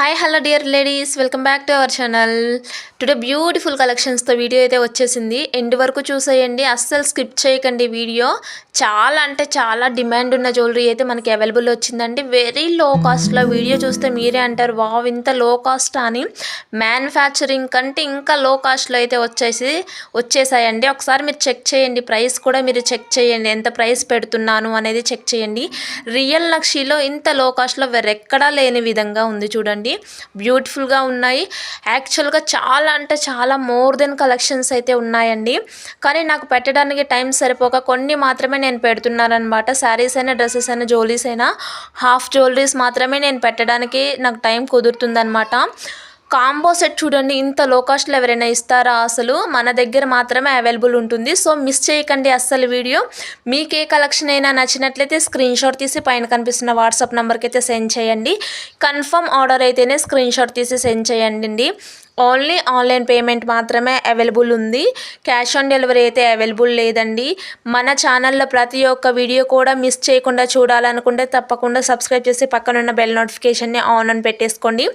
Hi hello dear ladies welcome back to our channel today beautiful కలెక్షన్స్తో video అయితే వచ్చేసింది. End వరకు చూసేయండి. అస్సలు స్కిప్ చేయకండి వీడియో చాలా అంటే చాలా డిమాండ్ ఉన్న జ్యువెలరీ అయితే మనకి అవైలబుల్ వచ్చిందండి. వెరీ లో కాస్ట్లో వీడియో చూస్తే మీరే అంటారు వావ్ ఇంత లో కాస్ట్ అని. మ్యానుఫ్యాక్చరింగ్ కంటే ఇంకా లో కాస్ట్లో అయితే వచ్చేసి వచ్చేసాయండి. ఒకసారి మీరు చెక్ చేయండి. ప్రైస్ కూడా మీరు చెక్ చేయండి. ఎంత ప్రైస్ పెడుతున్నాను అనేది చెక్ చేయండి. రియల్ నక్షిలో ఇంత లో కాస్ట్లో వేరెక్కడా లేని విధంగా ఉంది చూడండి. బ్యూటిఫుల్గా ఉన్నాయి. యాక్చువల్గా చాలా అంటే చాలా మోర్ దెన్ కలెక్షన్స్ అయితే ఉన్నాయండి. కానీ నాకు పెట్టడానికి టైం సరిపోక కొన్ని మాత్రమే నేను పెడుతున్నాను అనమాట శారీస్ అయినా డ్రెస్సెస్ అయినా జ్యువెలరీస్ అయినా హాఫ్ జ్యువెలరీస్ మాత్రమే నేను పెట్టడానికి నాకు టైం కుదురుతుందనమాట కాంబో సెట్ చూడండి ఇంత లో కాస్ట్లో ఎవరైనా ఇస్తారా? అసలు మన దగ్గర మాత్రమే అవైలబుల్ ఉంటుంది. సో మిస్ చేయకండి అస్సలు వీడియో. మీకు ఏ కలెక్షన్ అయినా నచ్చినట్లయితే స్క్రీన్ షాట్ తీసి పైన కనిపిస్తున్న వాట్సాప్ నెంబర్కి అయితే సెండ్ చేయండి. కన్ఫర్మ్ ఆర్డర్ అయితేనే స్క్రీన్ షాట్ తీసి సెండ్ చేయండి. ఓన్లీ ఆన్లైన్ పేమెంట్ మాత్రమే అవైలబుల్ ఉంది. క్యాష్ ఆన్ డెలివరీ అయితే అవైలబుల్ లేదండి. మన ఛానల్లో ప్రతి ఒక్క వీడియో కూడా మిస్ చేయకుండా చూడాలనుకుంటే తప్పకుండా సబ్స్క్రైబ్ చేసి పక్కనున్న బెల్ నోటిఫికేషన్ని ఆన్ అని పెట్టేసుకోండి.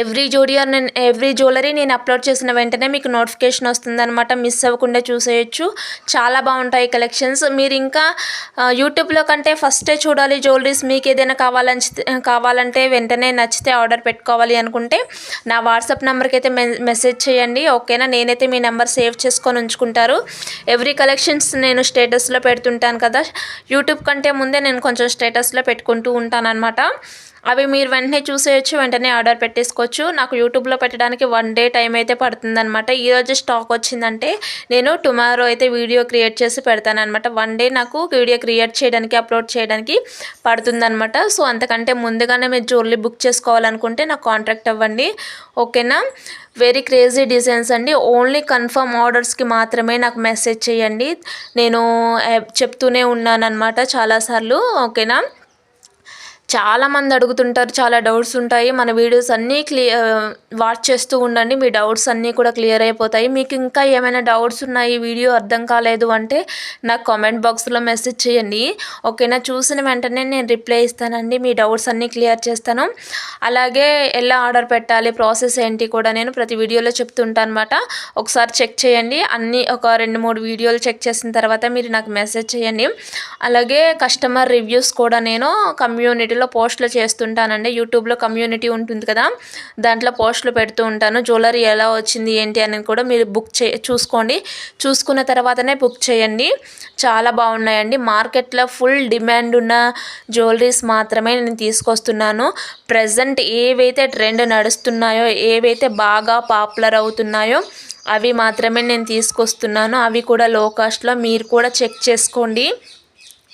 ఎవ్రీ జోడియర్ నేను ఎవ్రీ జ్యువెలరీ నేను అప్లోడ్ చేసిన వెంటనే మీకు నోటిఫికేషన్ వస్తుందనమాట మిస్ అవ్వకుండా చూసేయచ్చు. చాలా బాగుంటాయి కలెక్షన్స్ మీరు ఇంకా యూట్యూబ్లో కంటే ఫస్టే చూడాలి జ్యువెలరీస్ మీకు ఏదైనా కావాలని కావాలంటే వెంటనే నచ్చితే ఆర్డర్ పెట్టుకోవాలి అనుకుంటే నా వాట్సాప్ నెంబర్కి అయితే మెసేజ్ చేయండి. ఓకేనా? నేనైతే మీ నెంబర్ సేవ్ చేసుకొని ఉంచుకుంటారు. ఎవ్రీ కలెక్షన్స్ నేను స్టేటస్లో పెడుతుంటాను కదా. యూట్యూబ్ కంటే ముందే నేను కొంచెం స్టేటస్లో పెట్టుకుంటూ ఉంటాను అనమాట అవి మీరు వెంటనే చూసేయచ్చు వెంటనే ఆర్డర్ పెట్టేసుకోవచ్చు. నాకు యూట్యూబ్లో పెట్టడానికి వన్ డే టైం అయితే పడుతుందనమాట ఈరోజు స్టాక్ వచ్చిందంటే నేను టుమారో అయితే వీడియో క్రియేట్ చేసి పెడతాను అనమాట వన్ డే నాకు వీడియో క్రియేట్ చేయడానికి అప్లోడ్ చేయడానికి పడుతుందనమాట సో అంతకంటే ముందుగానే మీరు జ్యువెలరీ బుక్ చేసుకోవాలనుకుంటే నాకు కాంటాక్ట్ అవ్వండి. ఓకేనా? వెరీ క్రేజీ డిజైన్స్ అండి. ఓన్లీ కన్ఫర్మ్ ఆర్డర్స్కి మాత్రమే నాకు మెసేజ్ చేయండి. నేను చెప్తూనే ఉన్నాను అనమాట చాలాసార్లు. ఓకేనా? చాలామంది అడుగుతుంటారు చాలా డౌట్స్ ఉంటాయి. మన వీడియోస్ అన్నీ క్లియర్ వాచ్ చేస్తూ ఉండండి. మీ డౌట్స్ అన్నీ కూడా క్లియర్ అయిపోతాయి. మీకు ఇంకా ఏమైనా డౌట్స్ ఉన్నాయి వీడియో అర్థం కాలేదు అంటే నాకు కామెంట్ బాక్స్లో మెసేజ్ చేయండి. ఓకేనా? చూసిన వెంటనే నేను రిప్లై ఇస్తానండి. మీ డౌట్స్ అన్నీ క్లియర్ చేస్తాను. అలాగే ఎలా ఆర్డర్ పెట్టాలి ప్రాసెస్ ఏంటి కూడా నేను ప్రతి వీడియోలో చెప్తుంటాను అనమాట ఒకసారి చెక్ చేయండి. అన్నీ ఒక రెండు మూడు వీడియోలు చెక్ చేసిన తర్వాత మీరు నాకు మెసేజ్ చేయండి. అలాగే కస్టమర్ రివ్యూస్ కూడా నేను కమ్యూనిటీలో దాంట్లో పోస్టులు చేస్తుంటానండి. యూట్యూబ్లో కమ్యూనిటీ ఉంటుంది కదా. దాంట్లో పోస్టులు పెడుతూ ఉంటాను. జ్యువెలరీ ఎలా వచ్చింది ఏంటి అని కూడా మీరు బుక్ చే చూసుకోండి. చూసుకున్న తర్వాతనే బుక్ చేయండి. చాలా బాగున్నాయండి. మార్కెట్లో ఫుల్ డిమాండ్ ఉన్న జ్యువెలరీస్ మాత్రమే నేను తీసుకొస్తున్నాను. ప్రజెంట్ ఏవైతే ట్రెండ్ నడుస్తున్నాయో ఏవైతే బాగా పాపులర్ అవుతున్నాయో అవి మాత్రమే నేను తీసుకొస్తున్నాను. అవి కూడా లో కాస్ట్లో మీరు కూడా చెక్ చేసుకోండి.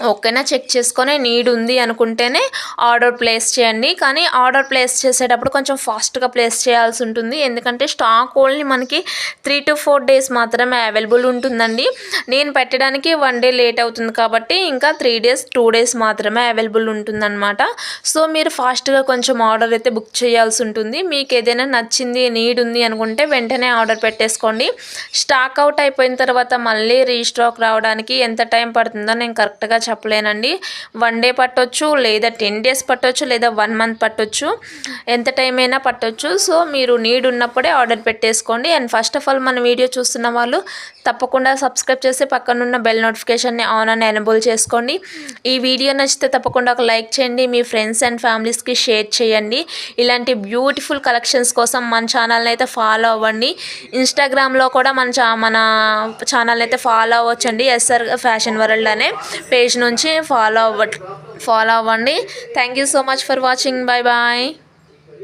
ఓకేనా? చెక్ చేసుకొని నీడ్ ఉంది అనుకుంటేనే ఆర్డర్ ప్లేస్ చేయండి. కానీ ఆర్డర్ ప్లేస్ చేసేటప్పుడు కొంచెం ఫాస్ట్గా ప్లేస్ చేయాల్సి ఉంటుంది. ఎందుకంటే స్టాక్ ఓన్లీ మనకి త్రీ టు ఫోర్ డేస్ మాత్రమే అవైలబుల్ ఉంటుందండి. నేను పెట్టడానికి వన్ డే లేట్ అవుతుంది కాబట్టి ఇంకా త్రీ డేస్ టూ డేస్ మాత్రమే అవైలబుల్ ఉంటుందన్నమాట. సో మీరు ఫాస్ట్గా కొంచెం ఆర్డర్ అయితే బుక్ చేయాల్సి ఉంటుంది. మీకు ఏదైనా నచ్చింది నీడ్ ఉంది అనుకుంటే వెంటనే ఆర్డర్ పెట్టేసుకోండి. స్టాక్ అవుట్ అయిపోయిన తర్వాత మళ్ళీ రీస్టాక్ రావడానికి ఎంత టైం పడుతుందో నేను కరెక్ట్గా చెప్పలేనండి. వన్ డే పట్టొచ్చు లేదా టెన్ డేస్ పట్టొచ్చు లేదా వన్ మంత్ పట్టొచ్చు. ఎంత టైం అయినా పట్టొచ్చు. సో మీరు నీడ్ ఉన్నప్పుడే ఆర్డర్ పెట్టేసుకోండి. అండ్ ఫస్ట్ ఆఫ్ ఆల్ మన వీడియో చూస్తున్న వాళ్ళు తప్పకుండా సబ్స్క్రైబ్ చేసి పక్కనున్న బెల్ నోటిఫికేషన్ని ఆన్ అని ఎనబుల్ చేసుకోండి. ఈ వీడియో నచ్చితే తప్పకుండా ఒక లైక్ చేయండి. మీ ఫ్రెండ్స్ అండ్ ఫ్యామిలీస్కి షేర్ చేయండి. ఇలాంటి బ్యూటిఫుల్ కలెక్షన్స్ కోసం మన ఛానల్ని అయితే ఫాలో అవ్వండి. ఇన్స్టాగ్రామ్లో కూడా మన చా మన ఛానల్ అయితే ఫాలో అవ్వచ్చండి. ఎస్ఆర్ ఫ్యాషన్ వరల్డ్ అనే పేజ్ నుంచి ఫాలో అవ్వ ఫాలో అవ్వండి. Thank you so much for watching bye bye